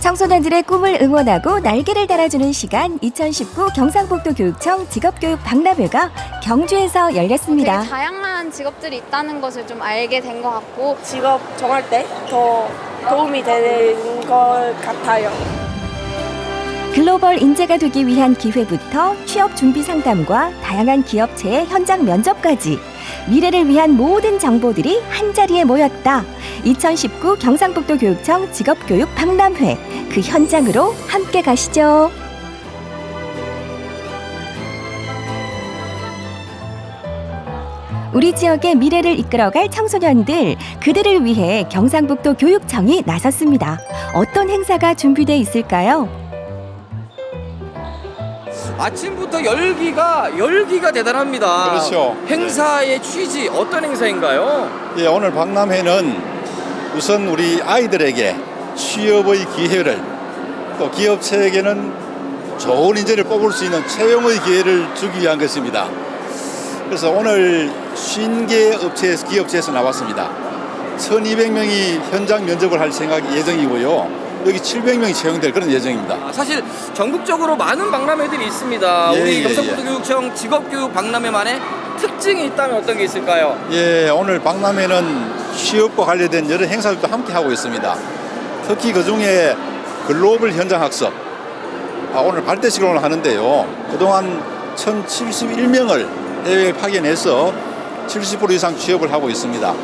청소년들의 꿈을 응원하고 날개를 달아주는 시간 2019 경상북도 교육청 직업교육 박람회가 경주에서 되게 열렸습니다. 다양한 직업들이 있다는 것을 좀 알게 된 것 같고 직업 정할 때 더 도움이 되는 것 같아요. 글로벌 인재가 되기 위한 기회부터 취업 준비 상담과 다양한 기업체의 현장 면접까지 미래를 위한 모든 정보들이 한 자리에 모였다. 2019 경상북도 교육청 직업교육 박람회 그 현장으로 함께 가시죠. 우리 지역의 미래를 이끌어갈 청소년들 그들을 위해 경상북도 교육청이 나섰습니다. 어떤 행사가 준비돼 있을까요? 아침부터 열기가 열기가 대단합니다. 그렇죠. 행사의 취지 어떤 행사인가요? 예, 오늘 박람회는 우선 우리 아이들에게 취업의 기회를 또 기업체에게는 좋은 인재를 뽑을 수 있는 채용의 기회를 주기 위한 것입니다. 그래서 오늘 50개 업체에서 기업체에서 나왔습니다. 1200명이 현장 면접을 할 생각 예정이고요. 여기 700명이 채용될 그런 예정입니다. 아, 사실 전국적으로 많은 박람회들이 있습니다. 예, 우리 예, 경상북도 예. 교육청 직업교육 박람회만의 특징이 있다면 어떤 게 있을까요? 예, 오늘 박람회는 취업과 관련된 여러 행사들도 함께 하고 있습니다. 특히 그 중에 글로벌 현장 학습, 아, 오늘 발대식을 오늘 하는데요. 그동안 1071명을 해외에 파견해서 70% 이상 취업을 하고 있습니다.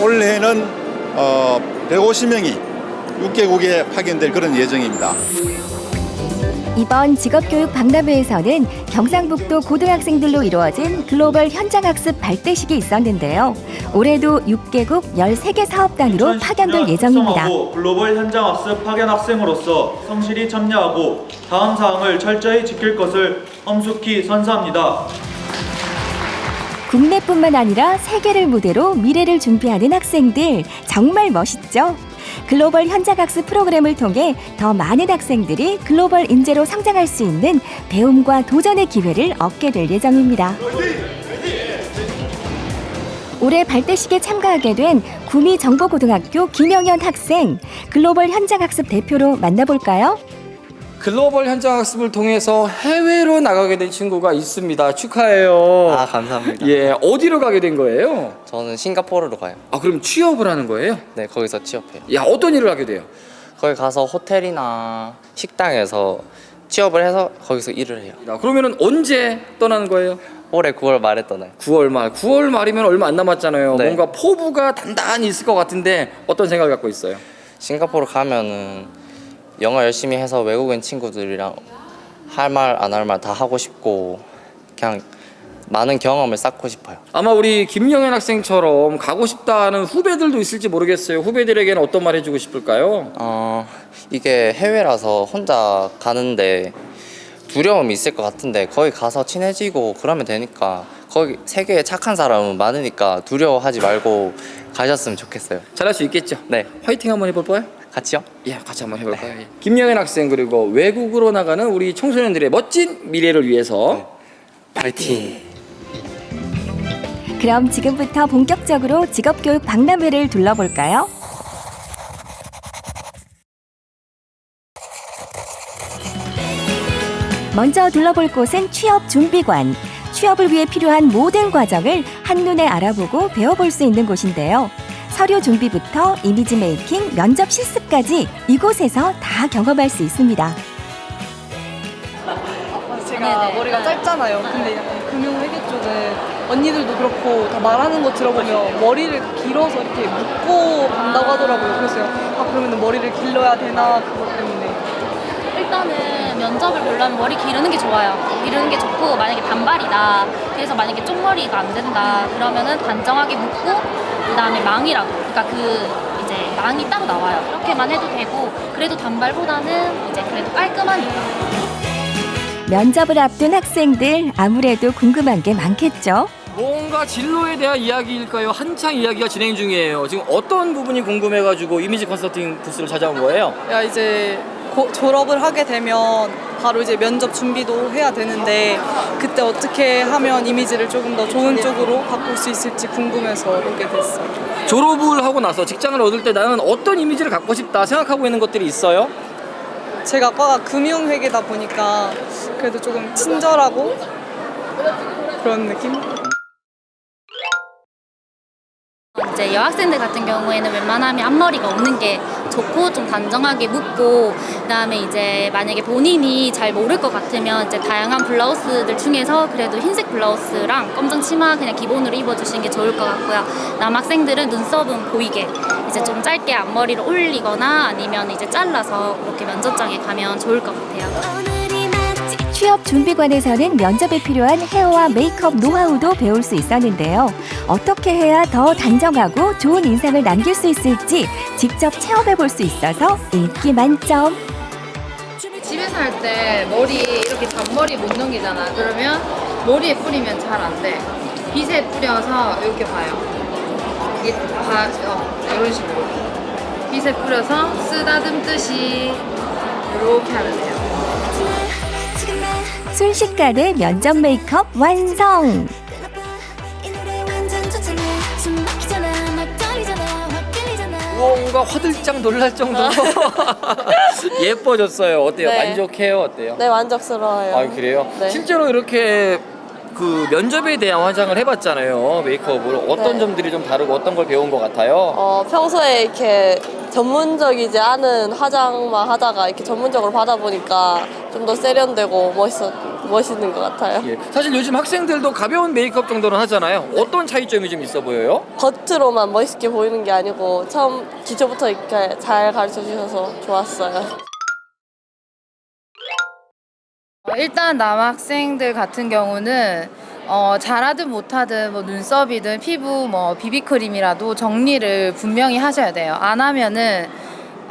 올해는 어, 150명이 6개국에 파견될 그런 예정입니다. 이번 직업교육 박람회에서는 경상북도 고등학생들로 이루어진 글로벌 현장학습 발대식이 있었는데요. 올해도 6개국 13개 사업단으로 파견될 예정입니다. 글로벌 현장 학습 파견 학생으로서 성실히 참여하고 다음 사항을 철저히 지킬 것을 엄숙히 선사합니다. 국내뿐만 아니라 세계를 무대로 미래를 준비하는 학생들 정말 멋있죠? 글로벌 현장학습 프로그램을 통해 더 많은 학생들이 글로벌 인재로 성장할 수 있는 배움과 도전의 기회를 얻게 될 예정입니다. 올해 발대식에 참가하게 된 구미정보고등학교 김영현 학생 글로벌 현장학습 대표로 만나볼까요? 글로벌 현장 학습을 통해서 해외로 나가게 된 친구가 있습니다. 축하해요. 아 감사합니다. 예, 어디로 가게 된 거예요? 저는 싱가포르로 가요. 아, 그럼 취업을 하는 거예요? 네 거기서 취업해요. 야, 어떤 일을 하게 돼요? 거기 가서 호텔이나 식당에서 취업을 해서 거기서 일을 해요. 야, 그러면은 언제 떠나는 거예요? 올해 9월 말에 떠나요. 9월 말. 9월 말이면 얼마 안 남았잖아요. 네. 뭔가 포부가 단단히 있을 것 같은데 어떤 생각을 갖고 있어요? 싱가포르 가면은 영어 열심히 해서 외국인 친구들이랑 할 말 안 할 말 다 하고 싶고 그냥 많은 경험을 쌓고 싶어요. 아마 우리 김영현 학생처럼 가고 싶다는 후배들도 있을지 모르겠어요. 후배들에게는 어떤 말 해주고 싶을까요? 어 이게 해외라서 혼자 가는데 두려움이 있을 것 같은데 거기 가서 친해지고 그러면 되니까 거기 세계에 착한 사람은 많으니까 두려워하지 말고 가셨으면 좋겠어요. 잘할 수 있겠죠? 네, 화이팅 한번 해볼까요? 같이요? 예, 같이 한번 해볼까요? 예. 김영현 학생 그리고 외국으로 나가는 우리 청소년들의 멋진 미래를 위해서 파이팅! 그럼 지금부터 본격적으로 직업교육 박람회를 둘러볼까요? 먼저 둘러볼 곳은 취업 준비관. 취업을 위해 필요한 모든 과정을 한눈에 알아보고 배워볼 수 있는 곳인데요. 서류 준비부터 이미지 메이킹, 면접 실습까지 이곳에서 다 경험할 수 있습니다. 제가 머리가 짧잖아요. 근데 약간 금융회계 쪽은 언니들도 그렇고 다 말하는 거 들어보면 머리를 길어서 이렇게 묶고 간다고 하더라고요. 그래서 아 그러면 머리를 길러야 되나 그것 때문에 일단은 면접을 보려면 머리 기르는 게 좋아요. 기르는 게 좋고 만약에 단발이다. 그래서 만약에 쪽머리가 안 된다. 그러면은 단정하게 묶고 그 다음에 망이라도 그러니까 그 이제 망이 따로 나와요. 그렇게만 해도 되고 그래도 단발보다는 이제 그래도 깔끔한 면접을 앞둔 학생들 아무래도 궁금한 게 많겠죠. 뭔가 진로에 대한 이야기일까요? 한창 이야기가 진행 중이에요. 지금 어떤 부분이 궁금해가지고 이미지 컨설팅 부스를 찾아온 거예요? 야 이제 고- 졸업을 하게 되면 바로 이제 면접 준비도 해야 되는데 그때 어떻게 하면 이미지를 조금 더 좋은 쪽으로 바꿀 수 있을지 궁금해서 오게 됐어요. 졸업을 하고 나서 직장을 얻을 때 나는 어떤 이미지를 갖고 싶다 생각하고 있는 것들이 있어요? 제가 과가 금융회계다 보니까 그래도 조금 친절하고 그런 느낌? 이제 여학생들 같은 경우에는 웬만하면 앞머리가 없는 게 좋고 좀 단정하게 묶고 그다음에 이제 만약에 본인이 잘 모를 것 같으면 이제 다양한 블라우스들 중에서 그래도 흰색 블라우스랑 검정 치마 그냥 기본으로 입어주시는 게 좋을 것 같고요. 남학생들은 눈썹은 보이게 이제 좀 짧게 앞머리를 올리거나 아니면 이제 잘라서 그렇게 면접장에 가면 좋을 것 같아요. 취업 준비관에서는 면접에 필요한 헤어와 메이크업 노하우도 배울 수 있었는데요. 어떻게 해야 더 단정하고 좋은 인상을 남길 수 있을지 직접 체험해 볼 수 있어서 인기 만점. 집에서 할 때 머리 이렇게 잔머리 못 넘기잖아. 그러면 머리에 뿌리면 잘 안 돼. 빗에 뿌려서 이렇게 봐요. 이게 봐, 어, 이런 식으로. 빗에 뿌려서 쓰다듬듯이 이렇게 하면 돼요. 순식간에 면접 메이크업 완성! 뭔가 화들짝 놀랄 정도로 예뻐졌어요. 어때요? 네. 만족해요? 어때요? 네, 만족스러워요. 아 그래요? 네. 실제로 이렇게 그 면접에 대한 화장을 해봤잖아요. 메이크업을 어떤 네. 점들이 좀 다르고 어떤 걸 배운 것 같아요? 어, 평소에 이렇게 전문적이지 않은 화장만 하다가 이렇게 전문적으로 받아 보니까 좀 더 세련되고 멋있어, 멋있는 것 같아요. 예. 사실 요즘 학생들도 가벼운 메이크업 정도는 하잖아요. 어떤 차이점이 좀 있어 보여요? 겉으로만 멋있게 보이는 게 아니고 처음 기초부터 이렇게 잘 가르쳐 주셔서 좋았어요. 일단 남학생들 같은 경우는 어, 잘하든 못하든 뭐 눈썹이든 피부 뭐 비비크림이라도 정리를 분명히 하셔야 돼요. 안 하면은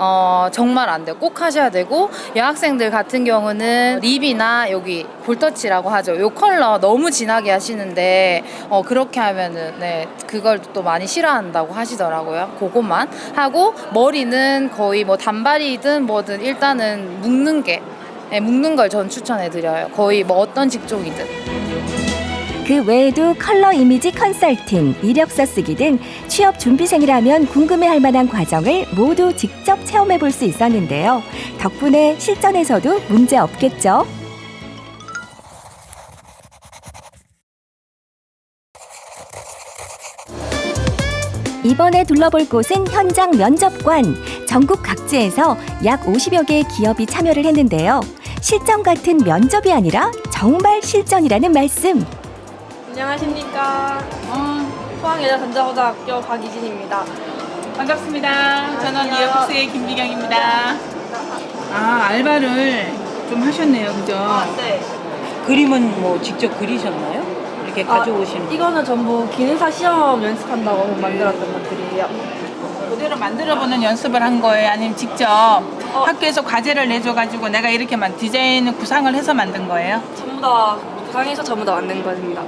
어, 정말 안 돼요. 꼭 하셔야 되고 여학생들 같은 경우는 립이나 여기 볼터치라고 하죠. 요 컬러 너무 진하게 하시는데 어, 그렇게 하면은 네 그걸 또 많이 싫어한다고 하시더라고요. 그것만 하고 머리는 거의 뭐 단발이든 뭐든 일단은 묶는 게 네, 묶는 걸 전 추천해 드려요. 거의 뭐 어떤 직종이든. 그 외에도 컬러 이미지 컨설팅, 이력서 쓰기 등 취업 준비생이라면 궁금해할 만한 과정을 모두 직접 체험해 볼 수 있었는데요. 덕분에 실전에서도 문제 없겠죠? 이번에 둘러볼 곳은 현장 면접관. 전국 각지에서 약 50여 개의 기업이 참여를 했는데요. 실전 같은 면접이 아니라 정말 실전이라는 말씀. 안녕하십니까. 포항여자전자고등학교 박이진입니다. 반갑습니다. 저는 이어북스의 김미경입니다. 아, 알바를 좀 하셨네요. 그죠? 네. 그림은 뭐 직접 그리셨나요? 이렇게 가져오시는 거. 이거는 전부 기능사 시험 연습한다고 만들었던 것들이에요. 그대로 만들어보는 연습을 한 거예요? 아니면 직접 학교에서 과제를 내줘가지고 내가 이렇게만 디자인 구상을 해서 만든 거예요? 전부 다 구상해서 전부 다 만든 겁니다.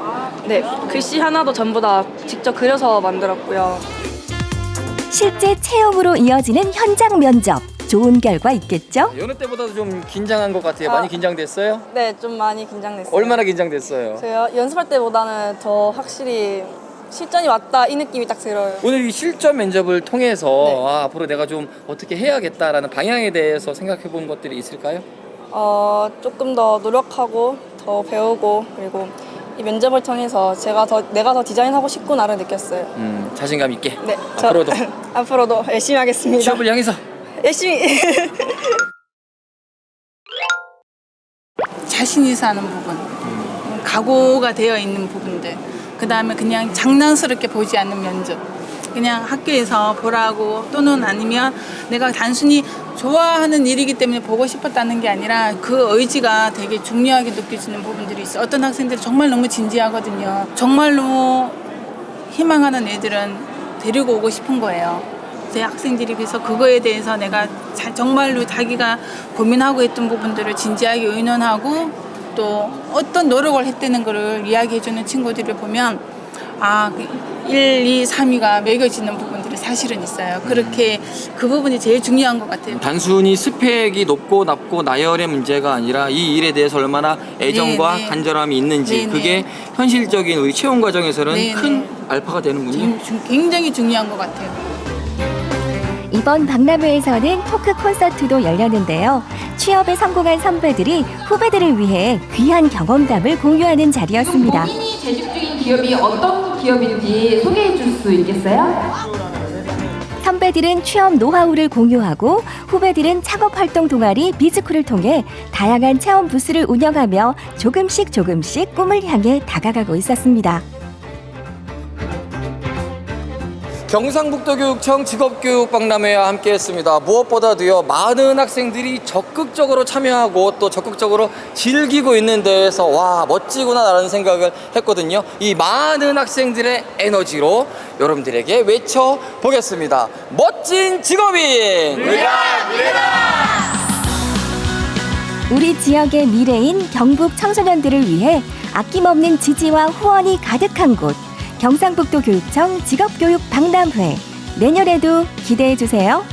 네, 글씨 하나도 전부 다 직접 그려서 만들었고요. 실제 체험으로 이어지는 현장 면접. 좋은 결과 있겠죠? 여느 때보다도 좀 긴장한 것 같아요. 아. 많이 긴장됐어요? 네, 좀 많이 긴장됐어요. 얼마나 긴장됐어요? 제가 연습할 때보다는 더 확실히 실전이 왔다 이 느낌이 딱 들어요. 오늘 이 실전 면접을 통해서 네. 아, 앞으로 내가 좀 어떻게 해야겠다라는 방향에 대해서 생각해 본 것들이 있을까요? 어, 조금 더 노력하고 더 배우고 그리고 이 면접을 통해서 제가 더 내가 더 디자인하고 싶구나를 느꼈어요. 음, 자신감 있게 네, 앞으로도 앞으로도 열심히 하겠습니다. 취업을 향해서 열심히. 자신이 사는 부분, 음, 각오가 되어 있는 부분들, 그 다음에 그냥 장난스럽게 보지 않는 면접. 그냥 학교에서 보라고 또는 아니면 내가 단순히 좋아하는 일이기 때문에 보고 싶었다는 게 아니라 그 의지가 되게 중요하게 느껴지는 부분들이 있어. 어떤 학생들이 정말 너무 진지하거든요. 정말로 희망하는 애들은 데리고 오고 싶은 거예요. 제 학생들이 그래서 그거에 대해서 내가 자- 정말로 자기가 고민하고 있던 부분들을 진지하게 의논하고 또 어떤 노력을 했다는 거를 이야기해주는 친구들을 보면 아, 그 1, 2, 3위가 매겨지는 부분들이 사- 사실은 있어요. 그렇게 그 부분이 제일 중요한 것 같아요. 단순히 스펙이 높고 낮고 나열의 문제가 아니라 이 일에 대해서 얼마나 애정과 네, 네. 간절함이 있는지 네, 네. 그게 현실적인 우리 채용 과정에서는 네, 큰 네. 알파가 되는군요. 굉장히 중요한 것 같아요. 이번 박람회에서는 토크 콘서트도 열렸는데요. 취업에 성공한 선배들이 후배들을 위해 귀한 경험담을 공유하는 자리였습니다. 본인이 재직 중인 기업이 어떤 기업인지 소개해 줄 수 있겠어요? 선배들은 취업 노하우를 공유하고 후배들은 창업 활동 동아리 비즈쿨을 통해 다양한 체험 부스를 운영하며 조금씩 조금씩 꿈을 향해 다가가고 있었습니다. 경상북도교육청 직업교육박람회와 함께했습니다. 무엇보다도요 많은 학생들이 적극적으로 참여하고 또 적극적으로 즐기고 있는 데에서 와 멋지구나라는 생각을 했거든요. 이 많은 학생들의 에너지로 여러분들에게 외쳐 보겠습니다. 멋진 직업인 우리 지역의 미래인 경북 청소년들을 위해 아낌없는 지지와 후원이 가득한 곳 경상북도 교육청 직업교육 박람회 내년에도 기대해 주세요.